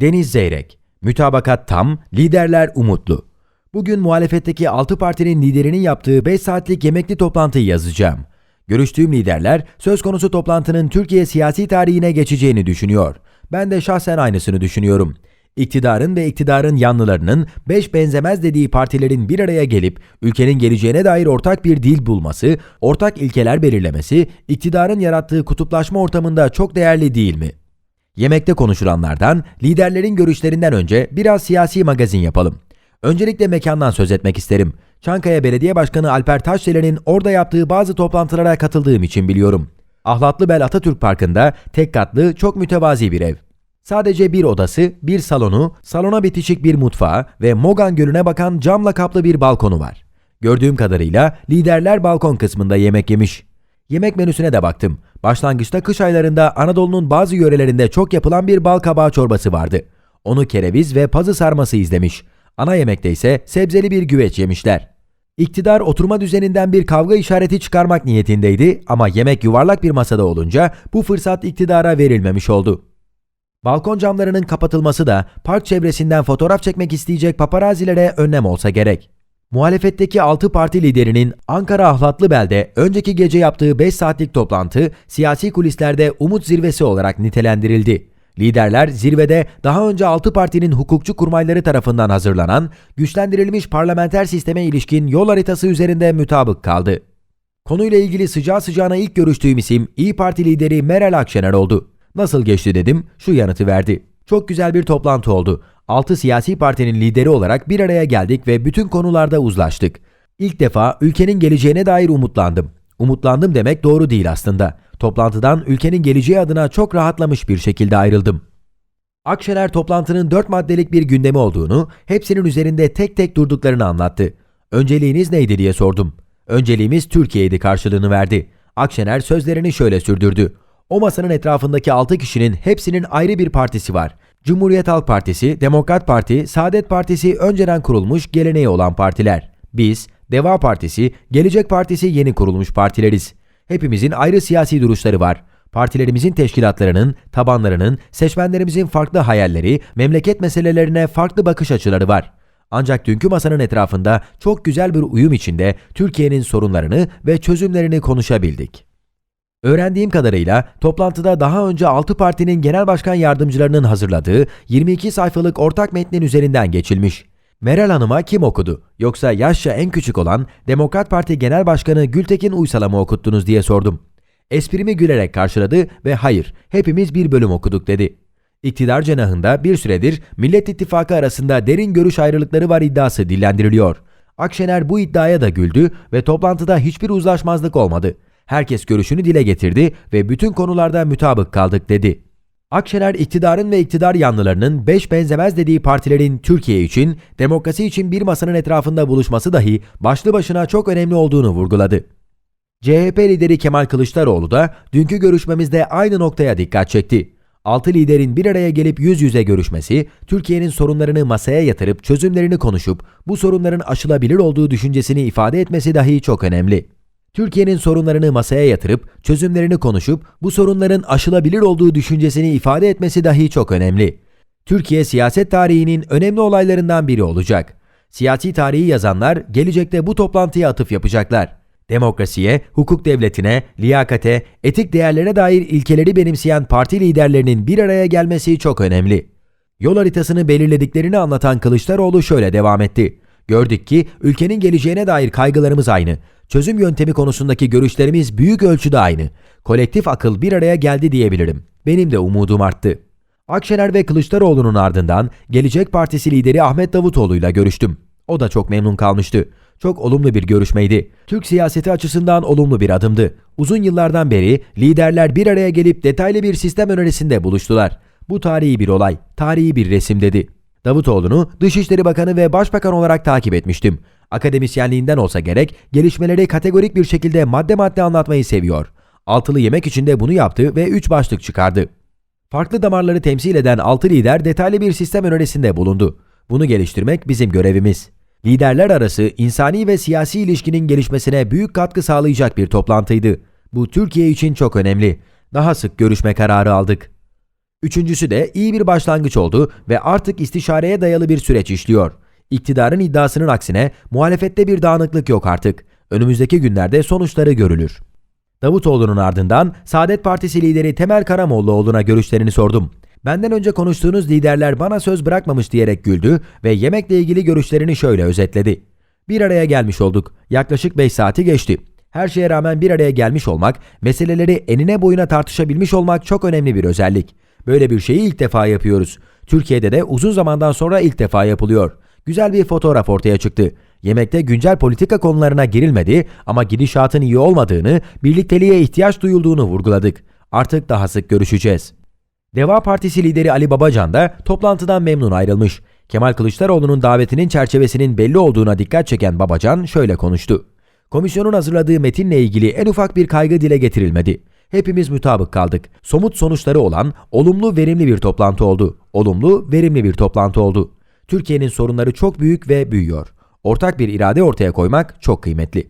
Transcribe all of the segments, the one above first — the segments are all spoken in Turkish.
Deniz Zeyrek, mütabakat tam, liderler umutlu. Bugün muhalefetteki 6 partinin liderinin yaptığı 5 saatlik yemekli toplantıyı yazacağım. Görüştüğüm liderler söz konusu toplantının Türkiye siyasi tarihine geçeceğini düşünüyor. Ben de şahsen aynısını düşünüyorum. İktidarın ve iktidarın yanlılarının beş benzemez dediği partilerin bir araya gelip ülkenin geleceğine dair ortak bir dil bulması, ortak ilkeler belirlemesi, iktidarın yarattığı kutuplaşma ortamında çok değerli değil mi? Yemekte konuşulanlardan, liderlerin görüşlerinden önce biraz siyasi magazin yapalım. Öncelikle mekandan söz etmek isterim. Çankaya Belediye Başkanı Alper Taşdelen'in orada yaptığı bazı toplantılara katıldığım için biliyorum. Ahlatlıbel Atatürk Parkı'nda tek katlı, çok mütevazi bir ev. Sadece bir odası, bir salonu, salona bitişik bir mutfağı ve Mogan Gölü'ne bakan camla kaplı bir balkonu var. Gördüğüm kadarıyla liderler balkon kısmında yemek yemiş. Yemek menüsüne de baktım. Başlangıçta kış aylarında Anadolu'nun bazı yörelerinde çok yapılan bir bal kabağı çorbası vardı. Onu kereviz ve pazı sarması izlemiş. Ana yemekte ise sebzeli bir güveç yemişler. İktidar oturma düzeninden bir kavga işareti çıkarmak niyetindeydi ama yemek yuvarlak bir masada olunca bu fırsat iktidara verilmemiş oldu. Balkon camlarının kapatılması da park çevresinden fotoğraf çekmek isteyecek paparazilere önlem olsa gerek. Muhalefetteki 6 parti liderinin Ankara Ahlatlıbel'de önceki gece yaptığı 5 saatlik toplantı siyasi kulislerde umut zirvesi olarak nitelendirildi. Liderler zirvede daha önce 6 partinin hukukçu kurmayları tarafından hazırlanan güçlendirilmiş parlamenter sisteme ilişkin yol haritası üzerinde mütabık kaldı. Konuyla ilgili sıcağı sıcağına ilk görüştüğüm isim İyi Parti lideri Meral Akşener oldu. Nasıl geçti dedim, şu yanıtı verdi. Çok güzel bir toplantı oldu. 6 siyasi partinin lideri olarak bir araya geldik ve bütün konularda uzlaştık. İlk defa ülkenin geleceğine dair umutlandım. Umutlandım demek doğru değil aslında. Toplantıdan ülkenin geleceği adına çok rahatlamış bir şekilde ayrıldım. Akşener toplantının 4 maddelik bir gündemi olduğunu, hepsinin üzerinde tek tek durduklarını anlattı. Önceliğiniz neydi diye sordum. Önceliğimiz Türkiye'ydi karşılığını verdi. Akşener sözlerini şöyle sürdürdü. O masanın etrafındaki 6 kişinin hepsinin ayrı bir partisi var. Cumhuriyet Halk Partisi, Demokrat Parti, Saadet Partisi önceden kurulmuş geleneği olan partiler. Biz, Deva Partisi, Gelecek Partisi yeni kurulmuş partileriz. Hepimizin ayrı siyasi duruşları var. Partilerimizin teşkilatlarının, tabanlarının, seçmenlerimizin farklı hayalleri, memleket meselelerine farklı bakış açıları var. Ancak dünkü masanın etrafında çok güzel bir uyum içinde Türkiye'nin sorunlarını ve çözümlerini konuşabildik. Öğrendiğim kadarıyla toplantıda daha önce 6 partinin genel başkan yardımcılarının hazırladığı 22 sayfalık ortak metnin üzerinden geçilmiş. Meral Hanım'a kim okudu? Yoksa yaşça en küçük olan Demokrat Parti Genel Başkanı Gültekin Uysal'a mı okuttunuz diye sordum. Esprimi gülerek karşıladı ve hayır, hepimiz bir bölüm okuduk dedi. İktidar cenahında bir süredir Millet İttifakı arasında derin görüş ayrılıkları var iddiası dillendiriliyor. Akşener bu iddiaya da güldü ve toplantıda hiçbir uzlaşmazlık olmadı. Herkes görüşünü dile getirdi ve bütün konularda mütabık kaldık dedi. Akşener iktidarın ve iktidar yanlılarının beş benzemez dediği partilerin Türkiye için, demokrasi için bir masanın etrafında buluşması dahi başlı başına çok önemli olduğunu vurguladı. CHP lideri Kemal Kılıçdaroğlu da dünkü görüşmemizde aynı noktaya dikkat çekti. Altı liderin bir araya gelip yüz yüze görüşmesi, Türkiye'nin sorunlarını masaya yatırıp çözümlerini konuşup bu sorunların aşılabilir olduğu düşüncesini ifade etmesi dahi çok önemli. Türkiye'nin sorunlarını masaya yatırıp çözümlerini konuşup bu sorunların aşılabilir olduğu düşüncesini ifade etmesi dahi çok önemli. Türkiye siyaset tarihinin önemli olaylarından biri olacak. Siyasi tarihi yazanlar gelecekte bu toplantıya atıf yapacaklar. Demokrasiye, hukuk devletine, liyakate, etik değerlere dair ilkeleri benimseyen parti liderlerinin bir araya gelmesi çok önemli. Yol haritasını belirlediklerini anlatan Kılıçdaroğlu şöyle devam etti. Gördük ki ülkenin geleceğine dair kaygılarımız aynı. Çözüm yöntemi konusundaki görüşlerimiz büyük ölçüde aynı. Kolektif akıl bir araya geldi diyebilirim. Benim de umudum arttı. Akşener ve Kılıçdaroğlu'nun ardından Gelecek Partisi lideri Ahmet Davutoğlu ile görüştüm. O da çok memnun kalmıştı. Çok olumlu bir görüşmeydi. Türk siyaseti açısından olumlu bir adımdı. Uzun yıllardan beri liderler bir araya gelip detaylı bir sistem önerisinde buluştular. Bu tarihi bir olay, tarihi bir resim dedi. Davutoğlu'nu Dışişleri Bakanı ve Başbakan olarak takip etmiştim. Akademisyenliğinden olsa gerek gelişmeleri kategorik bir şekilde madde madde anlatmayı seviyor. Altılı yemek içinde bunu yaptı ve üç başlık çıkardı. Farklı damarları temsil eden altı lider detaylı bir sistem önerisinde bulundu. Bunu geliştirmek bizim görevimiz. Liderler arası insani ve siyasi ilişkinin gelişmesine büyük katkı sağlayacak bir toplantıydı. Bu Türkiye için çok önemli. Daha sık görüşme kararı aldık. Üçüncüsü de iyi bir başlangıç oldu ve artık istişareye dayalı bir süreç işliyor. İktidarın iddiasının aksine muhalefette bir dağınıklık yok artık. Önümüzdeki günlerde sonuçları görülür. Davutoğlu'nun ardından Saadet Partisi lideri Temel Karamollaoğlu'na görüşlerini sordum. Benden önce konuştuğunuz liderler bana söz bırakmamış diyerek güldü ve yemekle ilgili görüşlerini şöyle özetledi. Bir araya gelmiş olduk. Yaklaşık 5 saati geçti. Her şeye rağmen bir araya gelmiş olmak, meseleleri enine boyuna tartışabilmiş olmak çok önemli bir özellik. Böyle bir şeyi ilk defa yapıyoruz. Türkiye'de de uzun zamandan sonra ilk defa yapılıyor. Güzel bir fotoğraf ortaya çıktı. Yemekte güncel politika konularına girilmedi ama gidişatın iyi olmadığını, birlikteliğe ihtiyaç duyulduğunu vurguladık. Artık daha sık görüşeceğiz. Deva Partisi lideri Ali Babacan da toplantıdan memnun ayrılmış. Kemal Kılıçdaroğlu'nun davetinin çerçevesinin belli olduğuna dikkat çeken Babacan şöyle konuştu. Komisyonun hazırladığı metinle ilgili en ufak bir kaygı dile getirilmedi. Hepimiz mutabık kaldık. Somut sonuçları olan olumlu verimli bir toplantı oldu. Olumlu verimli bir toplantı oldu. Türkiye'nin sorunları çok büyük ve büyüyor. Ortak bir irade ortaya koymak çok kıymetli.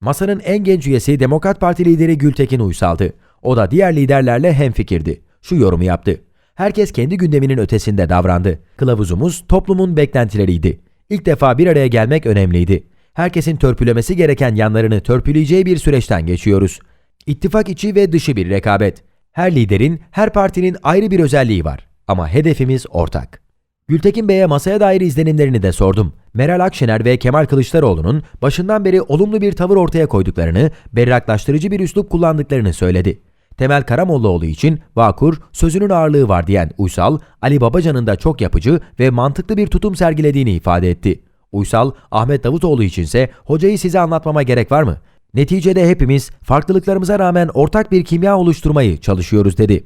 Masanın en genç üyesi Demokrat Parti lideri Gültekin Uysal'dı. O da diğer liderlerle hemfikirdi. Şu yorumu yaptı. Herkes kendi gündeminin ötesinde davrandı. Kılavuzumuz toplumun beklentileriydi. İlk defa bir araya gelmek önemliydi. Herkesin törpülemesi gereken yanlarını törpüleyeceği bir süreçten geçiyoruz. İttifak içi ve dışı bir rekabet. Her liderin, her partinin ayrı bir özelliği var. Ama hedefimiz ortak. Gültekin Bey'e masaya dair izlenimlerini de sordum. Meral Akşener ve Kemal Kılıçdaroğlu'nun başından beri olumlu bir tavır ortaya koyduklarını, berraklaştırıcı bir üslup kullandıklarını söyledi. Temel Karamollaoğlu için vakur, sözünün ağırlığı var diyen Uysal, Ali Babacan'ın da çok yapıcı ve mantıklı bir tutum sergilediğini ifade etti. Uysal, Ahmet Davutoğlu içinse hocayı size anlatmama gerek var mı? Neticede hepimiz farklılıklarımıza rağmen ortak bir kimya oluşturmayı çalışıyoruz dedi.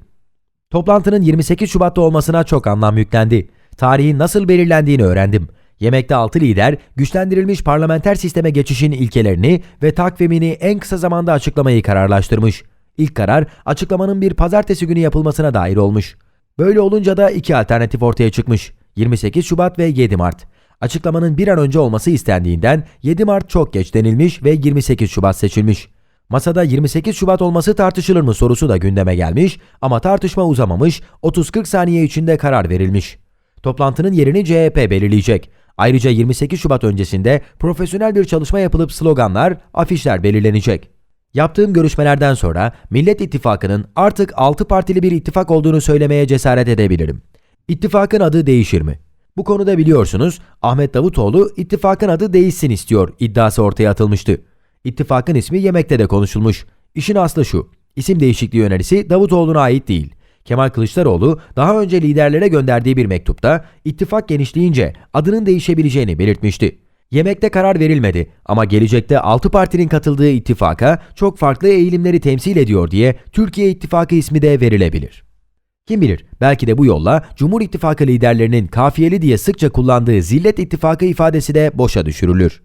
Toplantının 28 Şubat'ta olmasına çok anlam yüklendi. Tarihin nasıl belirlendiğini öğrendim. Yemekte 6 lider, güçlendirilmiş parlamenter sisteme geçişin ilkelerini ve takvimini en kısa zamanda açıklamayı kararlaştırmış. İlk karar, açıklamanın bir pazartesi günü yapılmasına dair olmuş. Böyle olunca da iki alternatif ortaya çıkmış. 28 Şubat ve 7 Mart. Açıklamanın bir an önce olması istendiğinden 7 Mart çok geç denilmiş ve 28 Şubat seçilmiş. Masada 28 Şubat olması tartışılır mı sorusu da gündeme gelmiş ama tartışma uzamamış, 30-40 saniye içinde karar verilmiş. Toplantının yerini CHP belirleyecek. Ayrıca 28 Şubat öncesinde profesyonel bir çalışma yapılıp sloganlar, afişler belirlenecek. Yaptığım görüşmelerden sonra Millet İttifakı'nın artık 6 partili bir ittifak olduğunu söylemeye cesaret edebilirim. İttifakın adı değişir mi? Bu konuda biliyorsunuz Ahmet Davutoğlu ittifakın adı değişsin istiyor iddiası ortaya atılmıştı. İttifakın ismi yemekte de konuşulmuş. İşin aslı şu. İsim değişikliği önerisi Davutoğlu'na ait değil. Kemal Kılıçdaroğlu daha önce liderlere gönderdiği bir mektupta ittifak genişleyince adının değişebileceğini belirtmişti. Yemekte karar verilmedi ama gelecekte 6 partinin katıldığı ittifaka çok farklı eğilimleri temsil ediyor diye Türkiye İttifakı ismi de verilebilir. Kim bilir belki de bu yolla Cumhur İttifakı liderlerinin kafiyeli diye sıkça kullandığı zillet ittifakı ifadesi de boşa düşürülür.